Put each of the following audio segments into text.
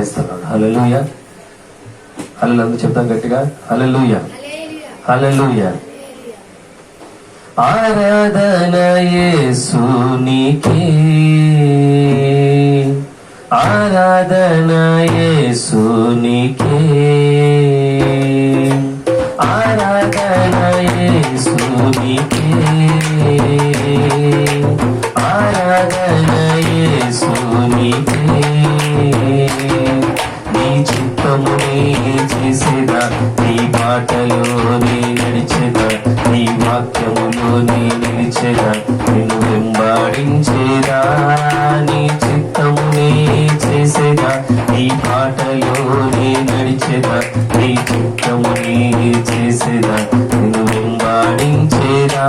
ఆరాధిస్తున్నాను హలలుయ హలలు అందరూ చెప్తాం గట్టిగా. హలలుయ హలలుయ ఆరాధన యేసునికే ఆరాధన యేసునికే ఆరాధన యేసునికే ఆరాధన యేసునికే నీ చేసేదా నీ మాటలో నీ నడిచేదా నీ వాక్యములో నీ నిలిచేదా నిన్ను వెంబాడించేదా? నీ చిత్తము నీ చేసేదా? నీ పాటలో నీ నడిచేదా? నీ చిత్తము నీ చేసేదా? నిన్ను వెంబాడించేదా?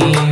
Thank you.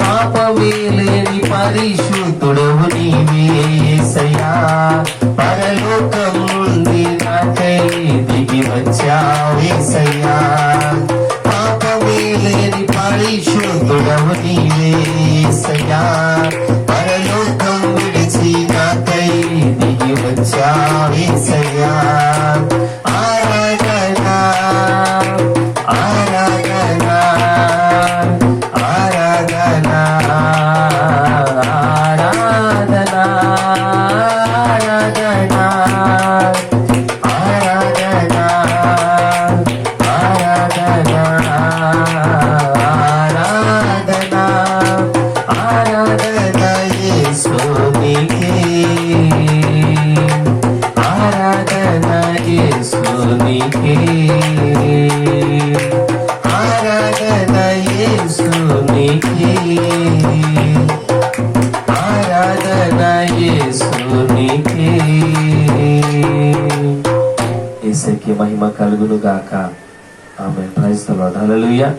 పాపమేలేని పరిశుద్ధుడవు నీవేసయా పరలోక me. ఆరాధనా యేసునికే. యేసుకి మహిమ కలుగును గాక ఆమె ప్రైస్తలాడు హల్లెలూయా.